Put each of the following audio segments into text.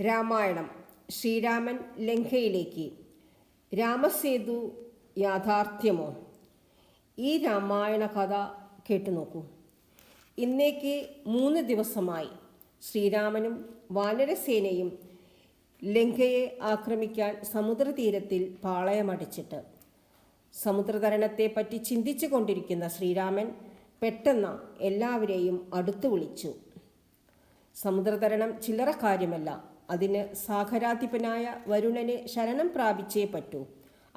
രാമായണം ശ്രീരാമൻ ലങ്കയിലേക്ക്. രാമസേതു യാഥാർത്ഥ്യമോ? ഈ രാമായണ കഥ കേട്ടു നോക്കൂ. ഇന്നേക്ക് മൂന്ന് ദിവസമായി ശ്രീരാമനും വാനരസേനയും ലങ്കയെ ആക്രമിക്കാൻ സമുദ്രതീരത്തിൽ പാളയമടിച്ചിട്ട്. സമുദ്രതരണത്തെപ്പറ്റി ചിന്തിച്ചു കൊണ്ടിരിക്കുന്ന ശ്രീരാമൻ പെട്ടെന്ന് എല്ലാവരെയും അടുത്തു വിളിച്ചു. സമുദ്രതരണം ചില്ലറ കാര്യമല്ല. അതിന് സാഖരാധിപനായ വരുണനെ ശരണം പ്രാപിച്ചേ പറ്റൂ.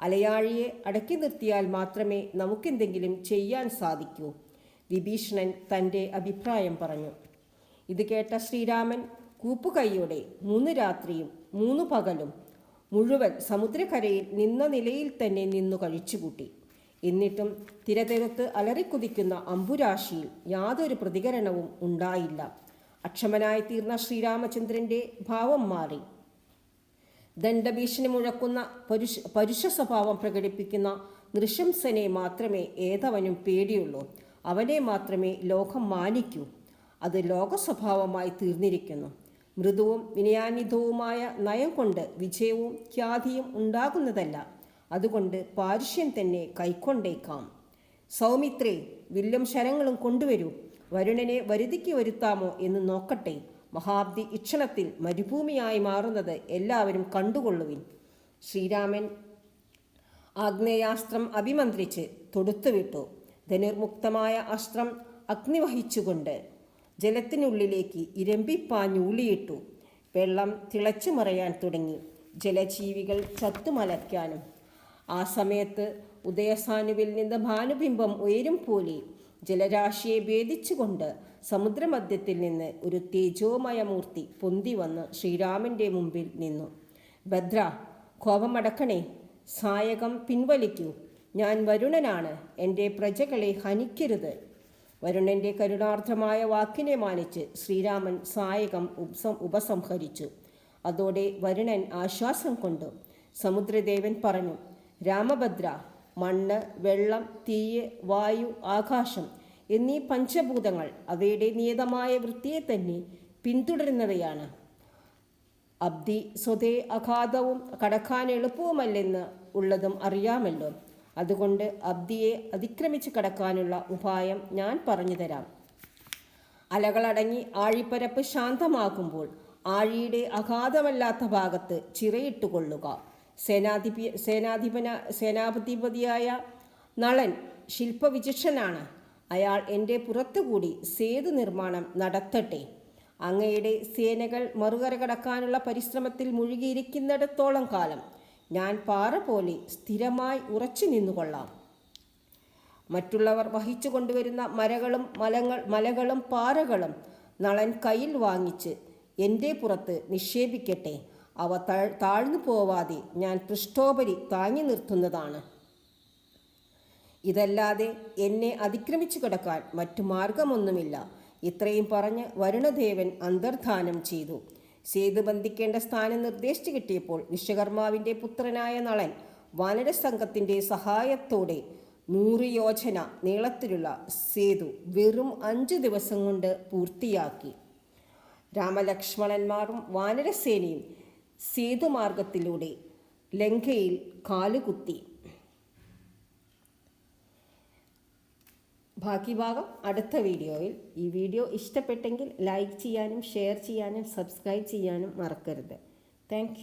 അലയാഴിയെ അടക്കി നിർത്തിയാൽ മാത്രമേ നമുക്കെന്തെങ്കിലും ചെയ്യാൻ സാധിക്കൂ വിഭീഷണൻ തന്റെ അഭിപ്രായം പറഞ്ഞു. ഇത് കേട്ട ശ്രീരാമൻ കൂപ്പുകൈയോടെ മൂന്ന് രാത്രിയും മൂന്ന് പകലും മുഴുവൻ സമുദ്രകരയിൽ നിന്ന നിലയിൽ തന്നെ നിന്നു കഴിച്ചുകൂട്ടി. എന്നിട്ടും തിരതിരത്ത് അലറിക്കുതിക്കുന്ന അമ്പുരാശിയിൽ യാതൊരു പ്രതികരണവും ഉണ്ടായില്ല. അക്ഷമനായി തീർന്ന ശ്രീരാമചന്ദ്രന്റെ ഭാവം മാറി. ദണ്ഡഭീഷണി മുഴക്കുന്ന പരുഷ പരുഷ സ്വഭാവം പ്രകടിപ്പിക്കുന്ന നൃശംസനെ മാത്രമേ ഏതവനും പേടിയുള്ളൂ. അവനെ മാത്രമേ ലോകം മാനിക്കൂ. അത് ലോക സ്വഭാവമായി തീർന്നിരിക്കുന്നു. മൃദുവും വിനയാനിധവുമായ നയം കൊണ്ട് വിജയവും ഖ്യാതിയും ഉണ്ടാകുന്നതല്ല. അതുകൊണ്ട് പാരുഷ്യം തന്നെ കൈക്കൊണ്ടേക്കാം. സൗമിത്രേ വില്ലും ശരങ്ങളും കൊണ്ടുവരൂ. വരുണനെ വരുതിക്ക് വരുത്താമോ എന്ന് നോക്കട്ടെ. മഹാബ്ദി ഇക്ഷണത്തിൽ മരുഭൂമിയായി മാറുന്നത് എല്ലാവരും കണ്ടുകൊള്ളുവിൻ. ശ്രീരാമൻ ആഗ്നേയാസ്ത്രം അഭിമന്ത്രിച്ച് തൊടുത്തുവിട്ടു. ധനുർമുക്തമായ അസ്ത്രം അഗ്നിവഹിച്ചുകൊണ്ട് ജലത്തിനുള്ളിലേക്ക് ഇരമ്പിപ്പാഞ്ഞൂളിയിട്ടു. വെള്ളം തിളച്ചു മറയാൻ തുടങ്ങി. ജലജീവികൾ ചത്തുമലയ്ക്കാനും ആ സമയത്ത് ഉദയസാനുവിൽ നിന്ന് ഭാനുബിംബം ഉയരും പോലെ ജലരാശിയെ ഭേദിച്ചുകൊണ്ട് സമുദ്രമധ്യത്തിൽ നിന്ന് ഒരു തേജോമയ മൂർത്തി പൊന്തി വന്ന് ശ്രീരാമന്റെ മുമ്പിൽ നിന്നു. ഭദ്ര കോപമടക്കണേ സായകം പിൻവലിക്കൂ. ഞാൻ വരുണനാണ് എന്റെ പ്രജകളെ ഹനിക്കരുത്. വരുണന്റെ കരുണാർത്ഥമായ വാക്കിനെ മാനിച്ച് ശ്രീരാമൻ സായകം ഉപസം ഉപസംഹരിച്ചു. അതോടെ വരുണൻ ആശ്വാസം കൊണ്ടു. സമുദ്രദേവൻ പറഞ്ഞു രാമഭദ്ര മണ്ണ് വെള്ളം തീയ് വായു ആകാശം എന്നീ പഞ്ചഭൂതങ്ങൾ അവയുടെ നിയതമായ വൃത്തിയെ തന്നെ പിന്തുടരുന്നവയാണ്. അബ്ദി സ്വതേ അഗാധവും കടക്കാൻ എളുപ്പവുമല്ലെന്ന് ഉള്ളതും അറിയാമല്ലോ. അതുകൊണ്ട് അബ്ദിയെ അതിക്രമിച്ച് കടക്കാനുള്ള ഉപായം ഞാൻ പറഞ്ഞു തരാം. അലകളടങ്ങി ആഴിപ്പരപ്പ് ശാന്തമാകുമ്പോൾ ആഴിയുടെ അഗാധമല്ലാത്ത ഭാഗത്ത് ചിറയിട്ടുകൊള്ളുക സേനാധിപി സേനാധിപന സേനാധിപതിയായ നളൻ ശില്പവിചക്ഷനാണ്. അയാൾ എന്റെ പുറത്തുകൂടി സേതു നിർമ്മാണം നടത്തട്ടെ. അങ്ങയുടെ സേനകൾ മറുകര കടക്കാനുള്ള പരിശ്രമത്തിൽ മുഴുകിയിരിക്കുന്നിടത്തോളം കാലം ഞാൻ പാറ പോലെ സ്ഥിരമായി ഉറച്ചു നിന്നുകൊള്ളാം. മറ്റുള്ളവർ വഹിച്ചു കൊണ്ടുവരുന്ന മരകളും മലങ്ങൾ മലകളും പാറകളും നളൻ കയ്യിൽ വാങ്ങിച്ച് എന്റെ പുറത്ത് നിക്ഷേപിക്കട്ടെ. അവ താഴ്ന്നു പോവാതെ ഞാൻ പൃഷ്ഠോപരി താങ്ങി നിർത്തുന്നതാണ്. ഇതല്ലാതെ എന്നെ അതിക്രമിച്ചു കിടക്കാൻ മറ്റു മാർഗമൊന്നുമില്ല. ഇത്രയും പറഞ്ഞ് വരുണദേവൻ അന്തർധാനം ചെയ്തു. സേതു ബന്ധിക്കേണ്ട സ്ഥാനം നിർദ്ദേശിച്ചു കിട്ടിയപ്പോൾ വിശ്വകർമാവിന്റെ പുത്രനായ നളൻ വാനരസംഘത്തിന്റെ സഹായത്തോടെ നൂറ് യോജന നീളത്തിലുള്ള സേതു വെറും അഞ്ച് ദിവസം കൊണ്ട് പൂർത്തിയാക്കി. രാമലക്ഷ്മണന്മാരും വാനരസേനയും സേതുമാർഗത്തിലൂടെ ലങ്കയിൽ കാലുകുത്തി. ബാക്കി ഭാഗം അടുത്ത വീഡിയോയിൽ ഈ വീഡിയോ ഇഷ്ടപ്പെട്ടെങ്കിൽ ലൈക്ക് ചെയ്യാനും ഷെയർ ചെയ്യാനും സബ്സ്ക്രൈബ് ചെയ്യാനും മറക്കരുത്. താങ്ക്